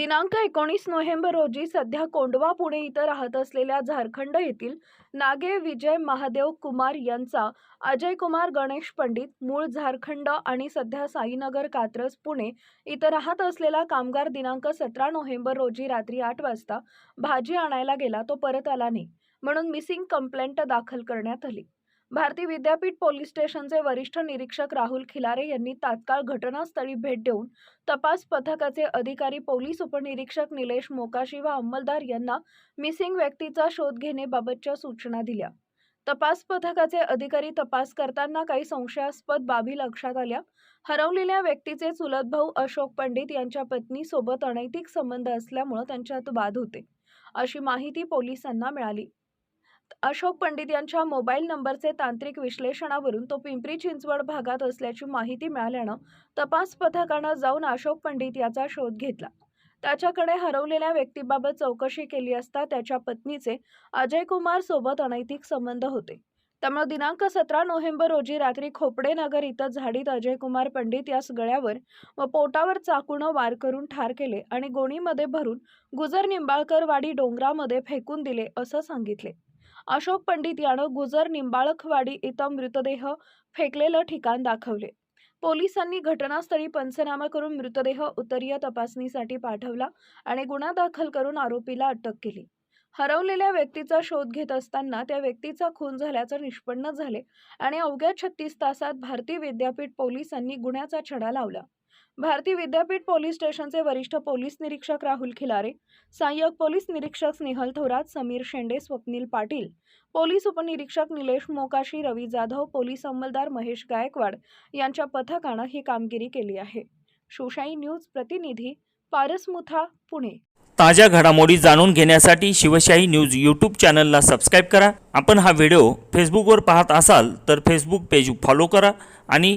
दिनांक एकोणीस नोव्हेंबर रोजी सध्या कोंडवा पुणे इथं राहत असलेल्या झारखंड येथील नागे विजय महादेव कुमार यांचा अजय कुमार गणेश पंडित मूळ झारखंड आणि सध्या साईनगर कात्रज पुणे इथं राहत असलेला कामगार दिनांक सतरा नोव्हेंबर रोजी रात्री आठ वाजता भाजी आणायला गेला तो परत आला नाही म्हणून मिसिंग कंप्लेंट दाखल करण्यात आली. भारती विद्यापीठ पोलीस स्टेशनचे वरिष्ठ निरीक्षक राहुल खिलारे यांनी तात्काळ घटनास्थळी भेट देऊन तपास पथकाचे अधिकारी पोलीस उपनिरीक्षक निलेश मोकाशी व अंमलदार यांना मिसिंग व्यक्तीचा शोध घेण्याबाबतच्या सूचना दिल्या. तपास पथकाचे अधिकारी तपास करताना काही संशयास्पद बाबी लक्षात आल्या. हरवलेल्या व्यक्तीचे चुलत भाऊ अशोक पंडित यांच्या पत्नीसोबत अनैतिक संबंध असल्यामुळे त्यांच्यात वाद होते. अशी माहिती पोलिसांना मिळाली. अशोक पंडित यांच्या मोबाईल नंबरचे तांत्रिक विश्लेषणावरून तो पिंपरी चिंचवड भागात असल्याची माहिती मिळाल्यानं तपास पथकानं जाऊन अशोक पंडित याचा शोध घेतला. त्याच्याकडे हरवलेल्या व्यक्तीबाबत चौकशी केली असता त्याच्या पत्नीचे अजय कुमार सोबत अनैतिक संबंध होते. त्यामुळे दिनांक सतरा नोव्हेंबर रोजी रात्री खोपडे नगर इथं झाडीत अजय कुमार पंडित यास गळ्यावर व पोटावर चाकूनं वार करून ठार केले आणि गोणीमध्ये भरून गुजर निंबाळकर वाडी डोंगरामध्ये फेकून दिले असं सांगितले. अशोक पंडित यानं गुजर निंबाळखवाडी इथं मृतदेह फेकलेलं ठिकाण दाखवले. पोलिसांनी घटनास्थळी पंचनामा करून मृतदेह उत्तरीय तपासणीसाठी पाठवला आणि गुन्हा दाखल करून आरोपीला अटक केली. हरवलेल्या व्यक्तीचा शोध घेत असताना त्या व्यक्तीचा खून झाल्याचं निष्पन्न झाले आणि अवघ्या छत्तीस तासात भारतीय विद्यापीठ पोलिसांनी गुन्ह्याचा छडा लावला. भारतीय विद्यापीठ पोलीस स्टेशनचे वरिष्ठ पोलीस निरीक्षक राहुल खिलारे सहाय्यक पोलीस निरीक्षक स्नेहल थोरात समीर शेंडे स्वप्नील पाटील पोलीस उपनिरीक्षक निलेश मोकाशी रवी जाधव पोलीस अंमलदार महेश गायकवाड यांच्या पथकानं ही कामगिरी केली आहे. शिवशाही न्यूज प्रतिनिधी पारसमुथा पुणे. ताज्या घडामोडी जाणून घेण्यासाठी शिवशाही न्यूज यूट्यूब चॅनलला सबस्क्राईब करा. आपण हा व्हिडिओ फेसबुकवर पाहत असाल तर फेसबुक पेज फॉलो करा आणि